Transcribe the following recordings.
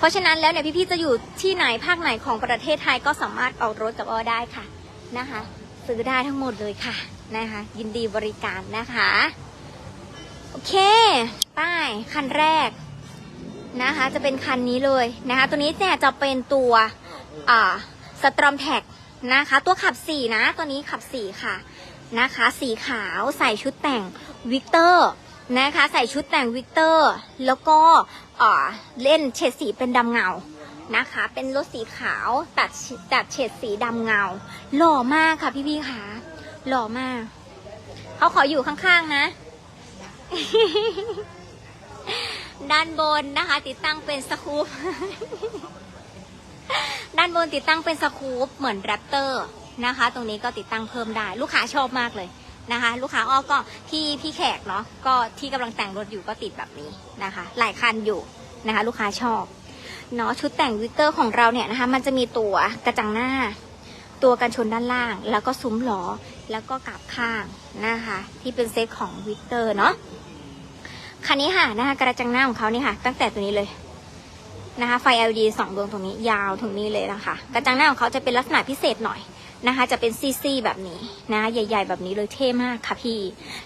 เพราะฉะนั้นแล้วเนี่ยพี่ๆจะอยู่ที่ไหนภาคไหนของประเทศไทยก็สามารถออกรถกับอ้อได้ค่ะนะคะ ซื้อได้ทั้งหมดเลยค่ะนะคะ ยินดีบริการนะคะ โอเคป้ายคันแรกนะคะ จะเป็นคันนี้เลยนะคะ ตัวนี้เนี่ยจะเป็นตัวอ่าสตรอมแท็กนะคะ ตัวขับสี่นะ ตัวนี้ขับสี่ค่ะนะคะ สีขาวใส่ชุดแต่งวิกเตอร์ นะคะใส่ชุดแต่งวิกเตอร์ แล้วก็เล่นเฉดสีเป็นดำเงานะคะ เป็นรถสีขาวตัดตัดเฉดสีดำเงา หล่อมากค่ะพี่ๆค่ะหล่อมาก เขาขออยู่ข้างๆนะ ด้านบนนะคะ ติดตั้งเป็นสกู๊ปด้านบนติดตั้งเป็นสกู๊ปเหมือนแรปเตอร์นะคะ ตรงนี้ก็ติดตั้งเพิ่มได้ ลูกค้าชอบมากเลย นะคะ ลูกค้าอ้อก็ที่พี่แขกเนาะก็ที่กำลังแต่งรถอยู่ก็ติดแบบนี้นะคะ หลายคันอยู่นะคะ ลูกค้าชอบเนาะชุดแต่งวิกเตอร์ของเราเนี่ยนะคะ มันจะมีตัวกระจังหน้า ตัวกันชนด้านล่าง แล้วก็ซุ้มล้อแล้วก็กลับข้างนะคะ ที่เป็นเซตของวิกเตอร์เนาะคันนี้ค่ะนะคะกระจังหน้าของเขานี่ค่ะ ตั้งแต่ตัวนี้เลยนะคะไฟ LED สองดวงตรงนี้ยาวถึงนี้เลยนะคะกระจังหน้าของเขาจะเป็นลักษณะพิเศษหน่อย นะคะ จะเป็นซีซีแบบนี้นะคะใหญ่ ๆ แบบนี้เลยเท่มากค่ะพี่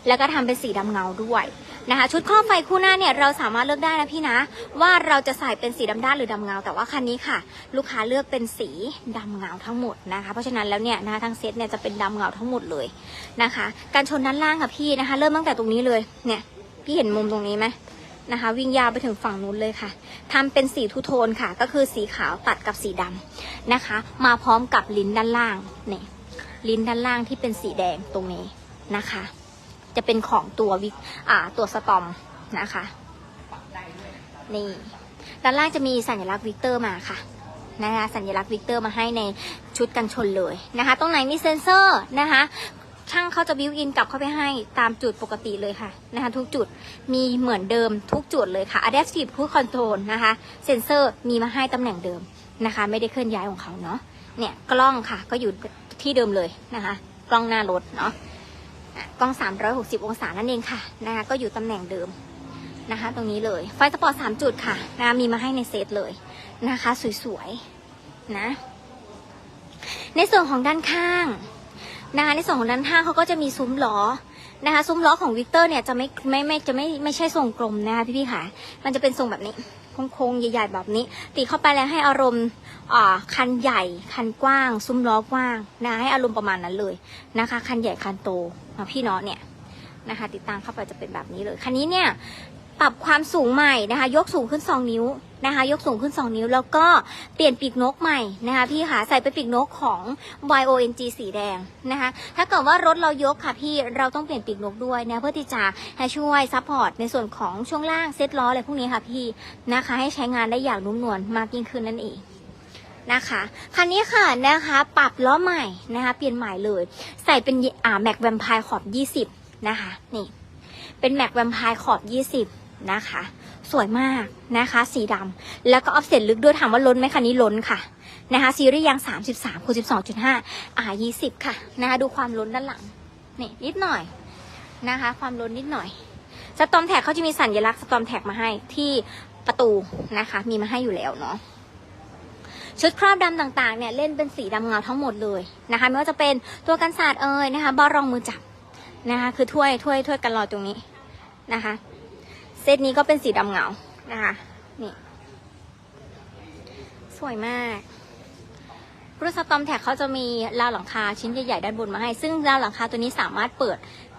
แล้วก็ทำเป็นสีดำเงาด้วยนะคะ ชุดครอบไฟคู่หน้าเนี่ยเราสามารถเลือกได้นะพี่นะ ว่าเราจะใส่เป็นสีดำด้านหรือดำเงา แต่ว่าคันนี้ค่ะ ลูกค้าเลือกเป็นสีดำเงาทั้งหมดนะคะ เพราะฉะนั้นแล้วเนี่ยนะคะทั้งเซตเนี่ยจะเป็นดำเงาทั้งหมดเลยนะคะ การชนด้านล่างค่ะพี่นะคะ เริ่มตั้งแต่ตรงนี้เลยเนี่ยพี่เห็นมุมตรงนี้ไหม นะคะ วิ่งยาวไปถึงฝั่งนู้นเลยค่ะทำเป็นสีทูโทนค่ะ ก็คือสีขาวตัดกับสีดำนะคะ มาพร้อมกับลิ้นด้านล่างนี่ลิ้นด้านล่างที่เป็นสีแดงตรงนี้นะคะ จะเป็นของตัววิกอ่าตัวสตอมนะคะนี่ด้านล่างจะมีสัญลักษณ์วิกเตอร์มาค่ะนะคะสัญลักษณ์วิกเตอร์มาให้ในชุดกันชนเลยนะคะ ตรงไหนมีเซ็นเซอร์นะคะ ช่างเขาจะบิวอินกลับเข้าไปให้ตามจุดปกติเลยค่ะนะคะทุกจุดมีเหมือนเดิมทุกจุดเลยค่ะ Adaptive Cruise Control นะคะ เซ็นเซอร์มีมาให้ตำแหน่งเดิมนะคะ ไม่ได้เคลื่อนย้ายของเขาเนาะเนี่ยกล้องค่ะก็อยู่ที่เดิมเลยนะคะ กล้องหน้ารถเนาะอะกล้อง 360 องศานั่นเองค่ะนะคะก็อยู่ตำแหน่งเดิมนะคะ ตรงนี้เลยไฟสปอร์ต3จุดค่ะนะคะมีมาให้ในเซตเลยนะคะ สวยๆนะในส่วนของด้านข้าง นะคะในส่วนของด้านข้างเขาก็จะมีซุ้มล้อนะคะ ซุ้มล้อของวิกเตอร์เนี่ยจะไม่ไม่ไม่จะไม่ไม่ใช่ทรงกลมนะคะพี่พี่ๆค่ะ มันจะเป็นทรงแบบนี้โค้งๆใหญ่ๆแบบนี้ ตีเข้าไปแล้วให้อารมณ์อ่าคันใหญ่คันกว้าง ซุ้มล้อกว้างนะให้อารมณ์ประมาณนั้นเลยนะคะ คันใหญ่คันโตมาพี่เนาะเนี่ยนะคะ ติดตั้งเข้าไปจะเป็นแบบนี้เลยคันนี้เนี่ย ปรับความสูงใหม่นะคะ ยกสูงขึ้น 2 นิ้วนะคะ ยกสูงขึ้น 2 นิ้ว แล้วก็เปลี่ยนปีกนกใหม่นะคะพี่ค่ะใส่เป็นปีกนกของ YONG สีแดงนะคะ ถ้าเกิดว่ารถเรายกค่ะพี่เราต้องเปลี่ยนปีกนกด้วยนะเพื่อที่จะให้ช่วยซัพพอร์ตในส่วนของช่วงล่างเซ็ตล้ออะไรพวกนี้ค่ะพี่นะคะ ให้ใช้งานได้อย่างนุ่มนวลมากยิ่งขึ้นนั่นเองนะคะคันนี้ค่ะนะคะปรับล้อใหม่นะคะ เปลี่ยนใหม่เลย ใส่เป็นอ่าแม็กแวมไพร์ขอบ 20 นะคะ นี่ เป็นแม็กแวมไพร์ขอบ 20 นะคะ สวยมากนะคะ สีดำแล้วก็ออฟเซ็ตลึกด้วยถามว่าล้นไหมคันนี้ล้นค่ะนะคะ ซีรีส์ยาง 33คูณ12.5 อ่า 20 ค่ะนะคะดูความล้นด้านหลังนี่นิดหน่อยนะคะ ความล้นนิดหน่อยสตอมแท็กเขาจะมีสัญลักษณ์สตอมแท็กมาให้ที่ประตูนะคะ มีมาให้อยู่แล้วเนาะชุดครอบดำต่างๆเนี่ยเล่นเป็นสีดำเงาทั้งหมดเลยนะคะไม่ว่าจะเป็นตัวกันศาสตร์เอ่ยนะคะบอรองมือจับนะคะ คือถ้วยถ้วยถ้วยกันรอยตรงนี้นะคะ เซตนี้ก็เป็นสีดำเงานะคะ นี่ สวยมากรุ่นสตอมแท็กเขาจะมีราวหลังคาชิ้นใหญ่ๆด้านบนมาให้ ซึ่งราวหลังคาตัวนี้สามารถเปิด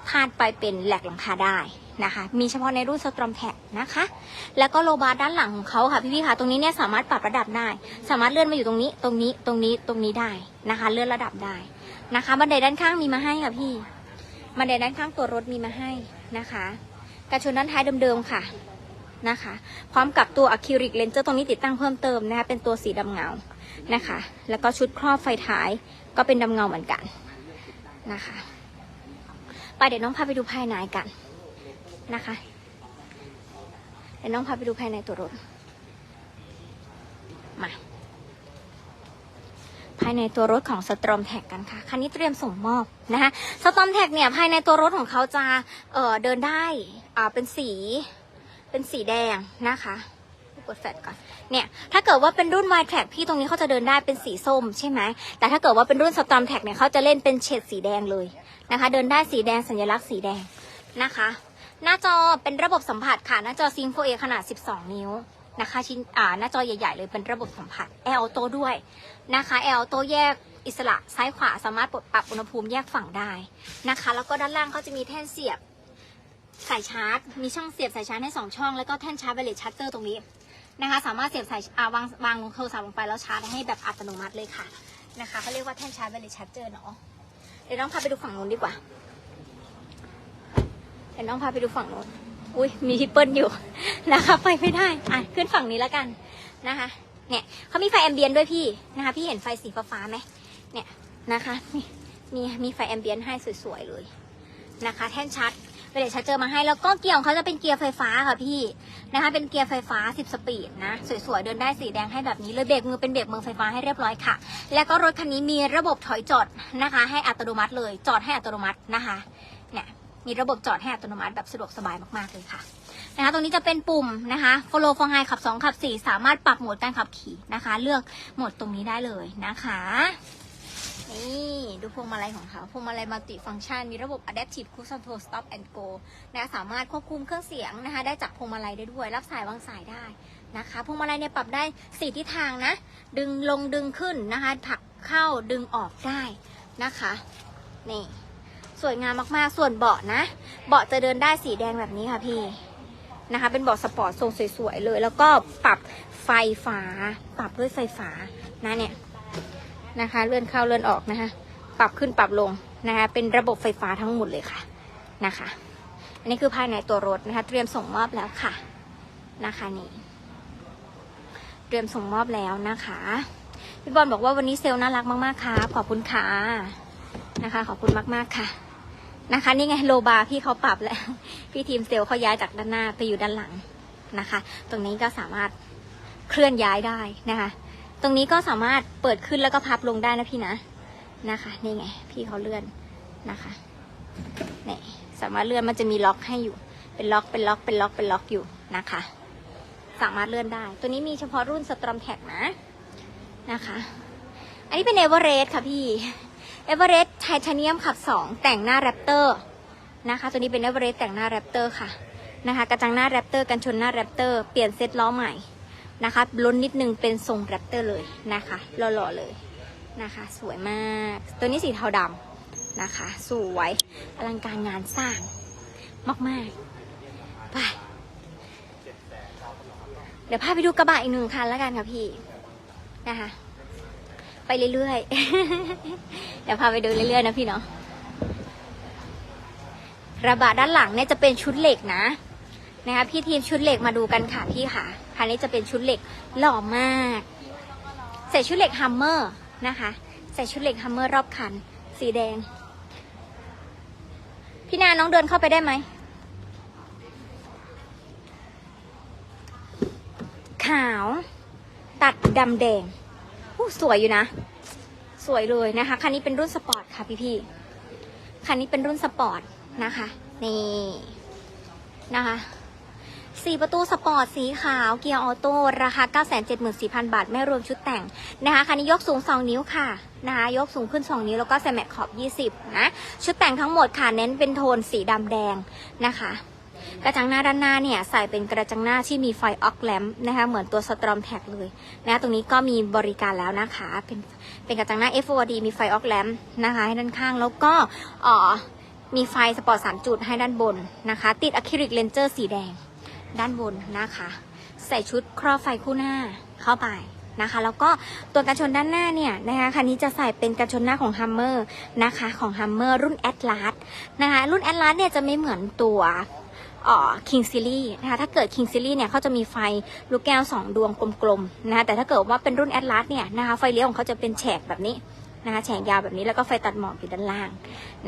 พาดไปเป็นแหลกหลังคาได้นะคะ มีเฉพาะในรุ่นสตรอมแท็กนะคะ แล้วก็โลบาร์ด้านหลังของเขาค่ะพี่ๆค่ะ ตรงนี้เนี่ยสามารถปรับระดับได้ สามารถเลื่อนมาอยู่ตรงนี้ ตรงนี้ ตรงนี้ ตรงนี้ได้นะคะ เลื่อนระดับได้นะคะ บันไดด้านข้างมีมาให้ค่ะพี่ บันไดด้านข้างตัวรถมีมาให้นะคะ กระชนด้านท้ายเดิมๆค่ะนะคะ พร้อมกับตัวอะคริลิกเลนเจอร์ตรงนี้ติดตั้งเพิ่มเติมนะคะเป็นตัวสีดำเงานะคะ แล้วก็ชุดครอบไฟท้ายก็เป็นดำเงาเหมือนกันนะคะไปเดี๋ยวน้องพาไปดูภายในกันนะคะเดี๋ยวน้องพาไปดูภายในตัวรถ มา ภายในตัวรถของสตรอมแท็กกันค่ะ คันนี้เตรียมส่งมอบนะคะสตรอมแท็กเนี่ยภายในตัวรถของเขาจะเอ่อเดินได้อ่าเป็นสีเป็นสีแดงนะคะกดแฟลชก่อนเนี่ยถ้าเกิดว่าเป็นรุ่น Y Track พี่ตรงนี้เขาจะเดินได้เป็นสีส้มใช่ไหมแต่ถ้าเกิดว่าเป็นรุ่น Storm Track เนี่ยเขาจะเล่นเป็นเฉดสีแดงเลยนะคะ เดินได้สีแดงสัญลักษณ์สีแดงนะคะ หน้าจอเป็นระบบสัมผัสค่ะ หน้าจอ Sync 4A ขนาด 12 นิ้วนะคะชิ้นอ่าหน้าจอใหญ่ ๆ เลยเป็นระบบสัมผัส Air Auto ด้วย นะคะ Air Auto แยกอิสระซ้ายขวาสามารถปรปรับอุณหภูมิแยกฝั่งได้นะคะ แล้วก็ด้านล่างเขาจะมีแท่นเสียบสายชาร์จ มีช่องเสียบสายชาร์จให้สองช่อง แล้วก็แท่นชาร์จไวเลสชาร์เจอร์ตรงนี้นะคะ สามารถเสียบสายอ่าวางวางลงโทรศัพท์ลงไปแล้วชาร์จให้แบบอัตโนมัติเลยค่ะนะคะเขาเรียกว่าแท่นชาร์จไวเลสชาร์จเจอร์เนาะเดี๋ยวน้องพาไปดูฝั่งนู้นดีกว่าเดี๋ยวน้องพาไปดูฝั่งนู้นอุ้ยมีทิปเปิลอยู่นะคะไปไม่ได้อะขึ้นฝั่งนี้แล้วกันนะคะ เนี่ยเขามีไฟแอมเบียนด้วยพี่นะคะ พี่เห็นไฟสีฟ้าๆไหมเนี่ยนะคะมีมีมีไฟแอมเบียนให้สวยๆเลยนะคะ แท่นชาร์จเวลาชาร์เจอมาให้แล้วก็เกียร์ของเขาจะเป็นเกียร์ไฟฟ้าค่ะพี่นะคะ เป็นเกียร์ไฟฟ้า 10 สปีดนะ สวยๆ เดินได้สีแดงให้แบบนี้เลยเบรกมือเป็นเบรกมือไฟฟ้าให้เรียบร้อยค่ะ แล้วก็รถคันนี้มีระบบถอยจอดนะคะ ให้อัตโนมัติเลยจอดให้อัตโนมัตินะคะเนี่ยมีระบบจอดให้อัตโนมัติแบบสะดวกสบายมากๆเลยค่ะ นะคะ ตรงนี้จะเป็นปุ่มนะคะ follow for high ขับ 2 ขับ 4 สามารถปรับโหมดการขับขี่นะคะ เลือกโหมดตรงนี้ได้เลยนะคะ นี่ดูพวงมาลัยของเขาพวงมาลัยมัลติฟังก์ชัน มีระบบ adaptive cruise control stop and go นะะสามารถควบคุมเครื่องเสียงนะคะ ได้จากพวงมาลัยได้ด้วย รับสายวางสายได้นะคะพวงมาลัยเนี่ยปรับได้สี่ทิศทางนะ ดึงลงดึงขึ้นนะคะผลักเข้าดึงออกได้นะคะนี่สวยงามมากๆ ส่วนเบาะนะ เบาะจะเดินได้สีแดงแบบนี้ค่ะพี่ นะคะเป็นเบาะสปอร์ตทรงสวยๆเลย แล้วก็ปรับไฟฟ้า ปรับด้วยไฟฟ้านะเนี่ยนะคะ เลื่อนเข้าเลื่อนออกนะคะ ปรับขึ้นปรับลงนะคะเป็นระบบไฟฟ้าทั้งหมดเลยค่ะนะคะ อันนี้คือภายในตัวรถนะคะ เตรียมส่งมอบแล้วค่ะนะคะนี่เตรียมส่งมอบแล้วนะคะพี่บอลบอกว่าวันนี้เซลล์น่ารักมากๆค่ะขอบคุณค่ะนะคะ ขอบคุณมากๆค่ะนะคะ นี่ไงโลบาร์พี่เขาปรับแล้ว พี่ทีมเซลล์เขาย้ายจากด้านหน้าไปอยู่ด้านหลังนะคะ ตรงนี้ก็สามารถเคลื่อนย้ายได้นะคะ ตรงนี้ก็สามารถเปิดขึ้นแล้วก็พับลงได้นะพี่นะนะคะนี่ไงพี่เขาเลื่อนนะคะนี่สามารถเลื่อนมันจะมีล็อกให้อยู่ เป็นล็อกเป็นล็อกเป็นล็อกเป็นล็อกอยู่นะคะ สามารถเลื่อนได้ ตัวนี้มีเฉพาะรุ่นสตรอมแท็กนะนะคะ อันนี้เป็นเอเวอเรสต์ค่ะพี่เอเวอเรสต์ไทเทเนียมขับ 2 แต่งหน้าแรปเตอร์ นะคะ ตัวนี้เป็นเอเวอเรสต์แต่งหน้าแรปเตอร์ค่ะนะคะ กระจังหน้าแรปเตอร์กันชนหน้าแรปเตอร์เปลี่ยนเซตล้อใหม่นะคะล้นนิดนึงเป็นทรงแรปเตอร์เลยนะคะหล่อๆเลยนะคะ สวยมาก ตัวนี้สีเทาดำนะคะ สวยอลังการงานสร้างมากๆไปเดี๋ยวพาไปดูกระบะอีกหนึ่งคันแล้วกันค่ะพี่นะคะ ไปเรื่อยๆ เดี๋ยวพาไปดูเรื่อยๆนะพี่เนาะ ระบะด้านหลังเนี่ยจะเป็นชุดเหล็กนะนะคะพี่ทีมชุดเหล็กมาดูกันค่ะพี่ค่ะคันนี้จะเป็นชุดเหล็กหล่อมาก ใส่ชุดเหล็กฮัมเมอร์นะคะ ใส่ชุดเหล็กฮัมเมอร์รอบคัน สีแดง พี่นาน้องเดินเข้าไปได้ไหมขาว ตัดดำแดงอู้สวยอยู่นะ สวยเลยนะคะ คันนี้เป็นรุ่นสปอร์ตค่ะพี่พี่ๆคันนี้เป็นรุ่นสปอร์ตนะคะ นี่นะคะสี่ประตูสปอร์ตสีขาวเกียร์ออโต้ราคา 974,000 บาท ไม่รวมชุดแต่งนะคะคันนี้ยกสูง 2 นิ้วค่ะนะคะยกสูงขึ้น 2 นิ้วแล้วก็ใส่แม็กขอบ 20 นะ ชุดแต่งทั้งหมดค่ะ เน้นเป็นโทนสีดำแดงนะคะ กระจังหน้าด้านหน้าเนี่ย ใส่เป็นกระจังหน้าที่มีไฟออกแลมนะคะ เหมือนตัวสตรอมแท็กเลยนะตรงนี้ก็มีบริการแล้วนะคะ เป็นเป็นกระจังหน้า FOD มีไฟออกแลมนะคะให้ด้านข้างแล้วก็อ่อ มีไฟสปอร์ตสามจุดให้ด้านบนนะคะ ติดอะคริลิกเลนเจอร์สีแดง ด้านบนนะคะ ใส่ชุดครอบไฟคู่หน้าเข้าไปนะคะ แล้วก็ตัวกันชนด้านหน้าเนี่ยนะคะคันนี้จะใส่เป็นกันชนหน้าของ Hummer นะคะของ Hummer รุ่น Atlas นะคะรุ่น Atlas เนี่ยจะไม่เหมือนตัวเอ่อ King Series นะคะถ้าเกิด King Series เนี่ยเขาจะมีไฟลูกแก้ว 2 ดวงกลมๆนะคะแต่ถ้าเกิดว่าเป็นรุ่น Atlas เนี่ยนะคะไฟเลี้ยวของเขาจะเป็นแฉกแบบนี้ นะคะแฉกยาวแบบนี้แล้วก็ไฟตัดหมอกอยู่ด้านล่าง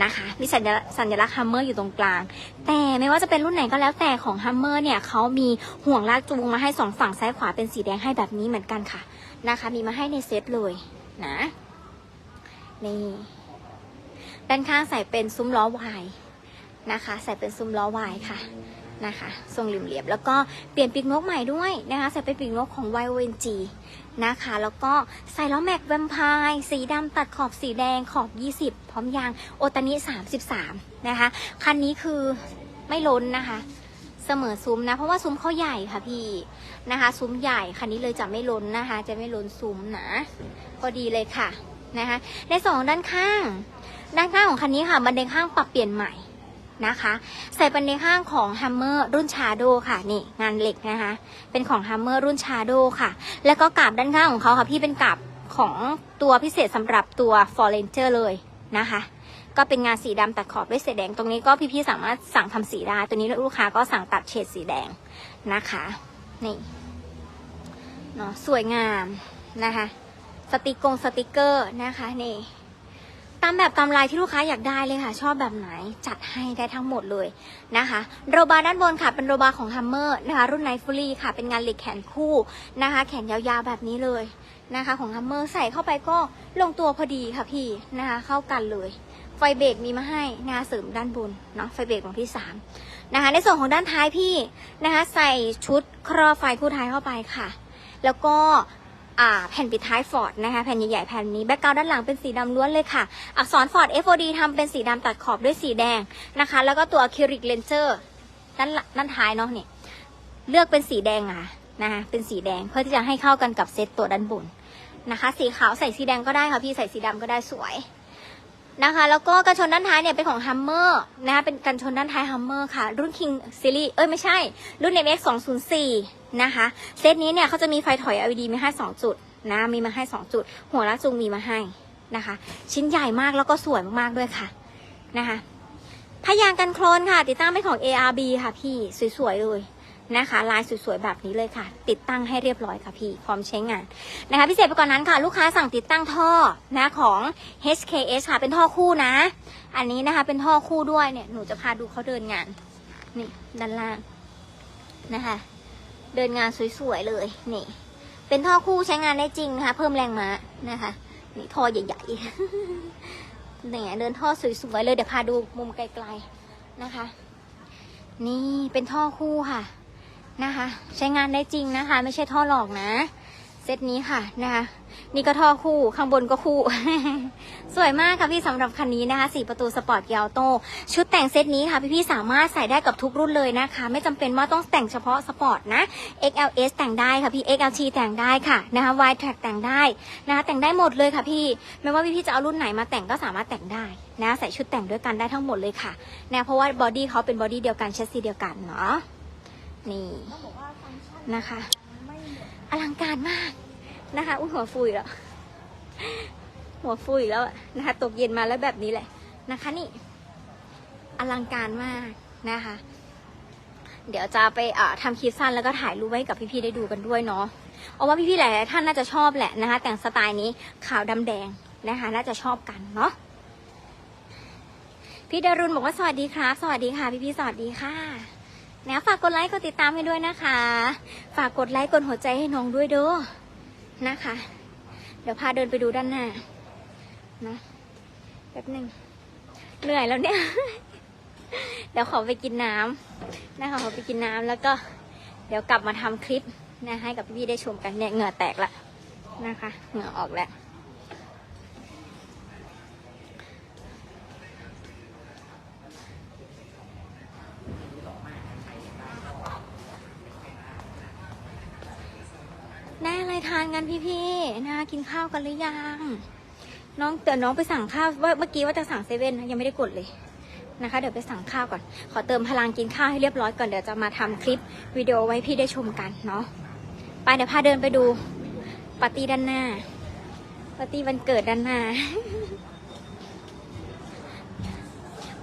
นะคะ มีสัญลักษณ์สัญลักษณ์ Hummer อยู่ตรงกลาง แต่ไม่ว่าจะเป็นรุ่นไหนก็แล้วแต่ของ Hummer เนี่ยเขามีห่วงลากจูงมาให้สองฝั่งซ้ายขวาเป็นสีแดงให้แบบนี้เหมือนกันค่ะนะคะ มีมาให้ในเซตเลยนะนี่ด้านข้างใส่เป็นซุ้มล้อวายนะคะ ใส่เป็นซุ้มล้อวายค่ะ นะคะทรงเหลี่ยมๆแล้วก็เปลี่ยนปีกนกใหม่ด้วยนะคะใส่เป็นปีกนกของ YONG นะคะ แล้วก็ใส่ล้อแม็กแวมไพร์สีดำตัดขอบสีแดงขอบ 20 พร้อมยางโอตานิ 33 นะคะ คันนี้คือไม่ล้นนะคะเสมอซุ้มนะ เพราะว่าซุ้มเขาใหญ่ค่ะพี่นะคะ ซุ้มใหญ่คันนี้เลยจะไม่ล้นนะคะ จะไม่ล้นซุ้มนะพอดีเลยค่ะนะคะในสองด้านข้าง ด้านข้างของคันนี้ค่ะบันไดข้างปรับเปลี่ยนใหม่ นะคะ ใส่บันไดข้างของ Hammer รุ่น Shadow ค่ะนี่งานเหล็กนะคะ เป็นของ Hammer รุ่น Shadow ค่ะ แล้วก็กาบด้านข้างของเขาค่ะพี่เป็นกาบของตัวพิเศษสำหรับตัว f o r e n g e r เลยนะคะ ก็เป็นงานสีดำตัดขอบด้วยสีแดงตรงนี้ก็พี่ๆสามารถสั่งทำสีได้ตัวนี้ลูกค้าก็สั่งตัดเฉดสีแดงนะคะนี่เนาะสวยงามนะคะ สติกกงสติกเกอร์นะคะนี่ ตามแบบตามลายที่ลูกค้าอยากได้เลยค่ะ ชอบแบบไหนจัดให้ได้ทั้งหมดเลยนะคะโรบาร์ด้านบนค่ะเป็นโรบาร์ของ Hammer นะคะรุ่นไนฟูลี่ค่ะ เป็นงานเหล็กแขนคู่นะคะ แขนยาวๆแบบนี้เลยนะคะ ของ Hammer ใส่เข้าไปก็ลงตัวพอดีค่ะพี่นะคะ เข้ากันเลย ไฟเบรกมีมาให้นะคะเสริมด้านบนเนาะไฟเบรกของที่สามนะคะ ในส่วนของด้านท้ายพี่นะคะ ใส่ชุดครอไฟคู่ท้ายเข้าไปค่ะ แล้วก็ แผ่นปิดท้ายฟอร์ดนะคะแผ่นใหญ่ๆแผ่นนี้แบ็กกราวด้านหลังเป็นสีดำล้วนเลยค่ะ อักษรฟอร์ด FOD ทำเป็นสีดำตัดขอบด้วยสีแดงนะคะ แล้วก็ตัวคิลิกเลนเจอร์ด้านลังด้านท้ายเนาะเนี่ยเลือกเป็นสีแดงอะนะคะเป็นสีแดงเพื่อที่จะให้เข้ากันกับเซตตัวด้านบนนะคะ สีขาวใส่สีแดงก็ได้ค่ะพี่ใส่สีดำก็ได้สวย นะคะ แล้วก็กันชนด้านท้ายเนี่ยเป็นของ Hummer นะคะเป็นกันชนด้านท้าย Hummer ค่ะ รุ่น King Series เอ้ยไม่ใช่ รุ่น MX 204 นะคะ เซตนี้เนี่ยเขาจะมีไฟถอย LED มีให้ 2 จุดนะมีมาให้ 2 จุด หัวลากจูงมีมาให้นะคะ ชิ้นใหญ่มากแล้วก็สวยมากๆด้วยค่ะนะคะพยางกันโคลนค่ะ ติดตั้งเป็นของ ARB ค่ะพี่ สวยๆเลย นะคะลายสวยๆแบบนี้เลยค่ะ ติดตั้งให้เรียบร้อยค่ะพี่พร้อมใช้งานนะคะพิเศษไปกว่านนั้นค่ะ ลูกค้าสั่งติดตั้งท่อนะของ HKS ค่ะเป็นท่อคู่นะ อันนี้นะคะเป็นท่อคู่ด้วยเนี่ยหนูจะพาดูเขาเดินงานนี่ด้านล่างนะคะ เดินงานสวยๆเลยนี่ เป็นท่อคู่ใช้งานได้จริงนะคะ เพิ่มแรงม้านะคะ นี่ท่อใหญ่ๆเนี่ยเดินท่อสวยๆเลยเดี๋ยวพาดูมุมไกลๆนะคะ นี่เป็นท่อคู่ค่ะ นะคะ ใช้งานได้จริงนะคะ ไม่ใช่ท่อหลอกนะ เซตนี้ค่ะนะคะนี่ก็ท่อคู่ข้างบนก็คู่ สวยมากค่ะพี่สำหรับคันนี้นะคะสี่ประตูสปอร์ตเกียร์โต ชุดแต่งเซตนี้ค่ะพี่ๆสามารถใส่ได้กับทุกรุ่นเลยนะคะ ไม่จำเป็นว่าต้องแต่งเฉพาะสปอร์ตนะ XLS แต่งได้ค่ะพี่ XLT แต่งได้ค่ะนะคะ Y Track แต่งได้นะคะแต่งได้หมดเลยค่ะพี่ไม่ว่าพี่ๆจะเอารุ่นไหนมาแต่งก็สามารถแต่งได้นะใส่ชุดแต่งด้วยกันได้ทั้งหมดเลยค่ะนะเพราะว่าบอดี้เขาเป็นบอดี้เดียวกันแชสซีเดียวกันเนาะ นี่นะคะ อลังการมากนะคะ อุ้ยหัวฟูอีกแล้ว หัวฟูอีกแล้วนะคะ ตกเย็นมาแล้วแบบนี้แหละนะคะนี่ อลังการมากนะคะ เดี๋ยวจะไปอ่าทำคลิปสั้นแล้วก็ถ่ายรูปไว้กับพี่ๆได้ดูกันด้วยเนาะเอาว่าพี่ๆหลายท่านน่าจะชอบแหละนะคะ แต่งสไตล์นี้ขาวดำแดงนะคะ น่าจะชอบกันเนาะพี่ดารุณบอกว่าสวัสดีครับ สวัสดีค่ะ พี่ๆสวัสดีค่ะ นะฝากกดไลค์กดติดตามให้ด้วยนะคะ ฝากกดไลค์กดหัวใจให้น้องด้วยเด้อนะคะ เดี๋ยวพาเดินไปดูด้านหน้านะแป๊บหนึ่งเหนื่อยแล้วเนี่ย เดี๋ยวขอไปกินน้ำนะคะขอไปกินน้ำแล้วก็เดี๋ยวกลับมาทำคลิปนะให้กับพี่ๆได้ชมกันเนี่ยเหงื่อแตกละนะคะ เหงื่อออกแล้ว ได้ อะไรทานกันพี่ๆนะกินข้าวกันหรือยัง น้องเดี๋ยวน้องไปสั่งข้าวว่าเมื่อกี้ว่าจะสั่งเซเว่นนะยังไม่ได้กดเลยนะคะ เดี๋ยวไปสั่งข้าวก่อน ขอเติมพลังกินข้าวให้เรียบร้อยก่อนเดี๋ยวจะมาทำคลิปวิดีโอไว้พี่ได้ชมกันเนาะไปเดี๋ยวพาเดินไปดูปาร์ตี้ด้านหน้าปาร์ตี้วันเกิดด้านหน้า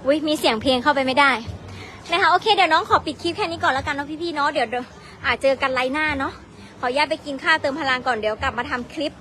อุ้ยมีเสียงเพลงเข้าไปไม่ได้นะคะโอเคเดี๋ยวน้องขอปิดคลิปแค่นี้ก่อนแล้วกันเนาะพี่ๆเนาะเดี๋ยวเดี๋ยวอาจเจอกันไลน์หน้าเนาะ ขออนุญาตไปกินข้าวเติมพลังก่อนเดี๋ยวกลับมาทำคลิป